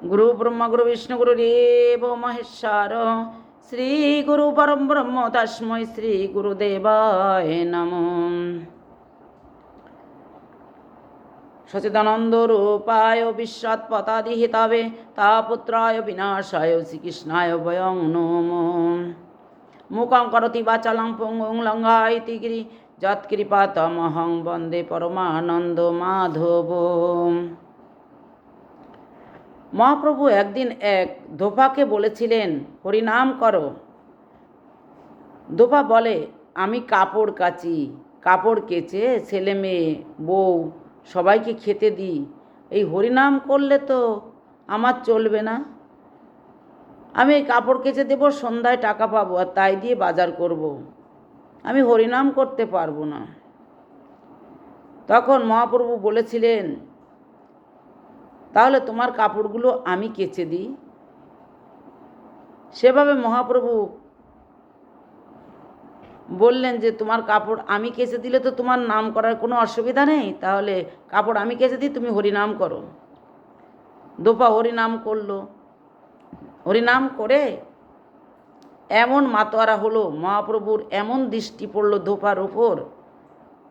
গুরু ব্রহ্মা গুরু বিষ্ণু গুরু দেব মহেশ্বর শ্রী গুরু পরম ব্রহ্ম তস্মৈ শ্রী গুরুদেবায় নম সচিদানন্দ রূপায় বিশ্বৎপতাদি হিতাবে তাপুত্রায় বিনাশায় শ্রীকৃষ্ণায় বয়ং নম মুখং করতি বাচালং পঙ্গুং লঙ্ঘাইতি গিরি যৎকৃপাতমহং বন্দে পরমানন্দ মাধব মহাপ্রভু একদিন এক ধোপাকে বলেছিলেন, হরিনাম করো। ধোপা বলে, আমি কাপড় কাচি, কাপড় কেচে ছেলে মেয়ে, বউ, সবাইকে খেতে দিই। এই হরিনাম করলে তো আমার চলবে না। আমি এই কাপড় কেচে দেবো, সন্ধ্যায় টাকা পাবো আর তাই দিয়ে বাজার করব। আমি হরিনাম করতে পারব না। তখন মহাপ্রভু বলেছিলেন তাহলে তোমার কাপড়গুলো আমি কেচে দিই। সেভাবে মহাপ্রভু বললেন যে, তোমার কাপড় আমি কেচে দিলে তো তোমার নাম করার কোনো অসুবিধা নেই। তাহলে কাপড় আমি কেচে দিই, তুমি হরিনাম করো। দোপা হরিনাম করল। হরিনাম করে এমন মাতোয়ারা হলো, মহাপ্রভুর এমন দৃষ্টি পড়ল ধোপার ওপর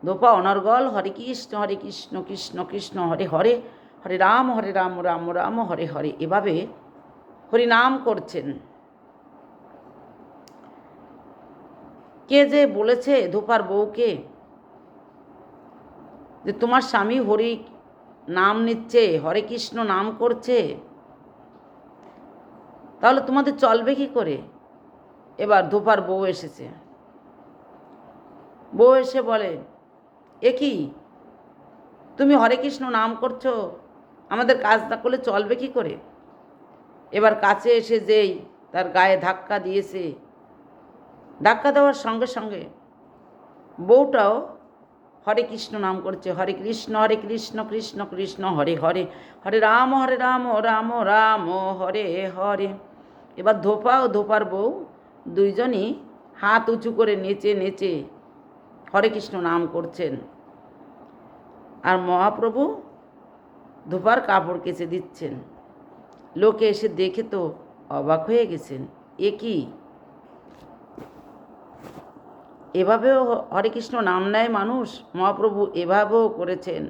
ধোপা অনর্গল, হরে কৃষ্ণ হরে কৃষ্ণ কৃষ্ণ কৃষ্ণ, হরে হরে। হরে রাম হরে রাম রাম রাম, হরে হরে। এভাবে হরিনাম করছেন। কে যে বলেছে ধোপার বউকে যে তোমার স্বামী হরি নাম নিচ্ছে, হরে কৃষ্ণ নাম করছে, তাহলে তোমাদের চলবে কি করে? এবার ধোপার বউ এসেছে। বউ এসে বলে এ কি তুমি হরে কৃষ্ণ নাম করছ? আমাদের কাজ না করলে চলবে কি করে? এবার কাছে এসে যেই তার গায়ে ধাক্কা দিয়েছে, ধাক্কা দেওয়ার সঙ্গে সঙ্গে বউটাও হরে কৃষ্ণ নাম করছে, হরে কৃষ্ণ হরে কৃষ্ণ কৃষ্ণ কৃষ্ণ, হরে হরে হরে রাম হরে রাম রাম রাম, হরে হরে। এবার ধোপা ও ধোপার বউ দুইজনই হাত উঁচু করে নেচে নেচে হরে কৃষ্ণ নাম করছেন। আর মহাপ্রভু ধোপার কাপড় কেচে দিচ্ছেন। লোকে এসে দেখে তো অবাক হয়ে গেছেন। এ কি? এভাবেও হরে কৃষ্ণ নাম নেয় মানুষ? মহাপ্রভু এভাবেও করেছেন।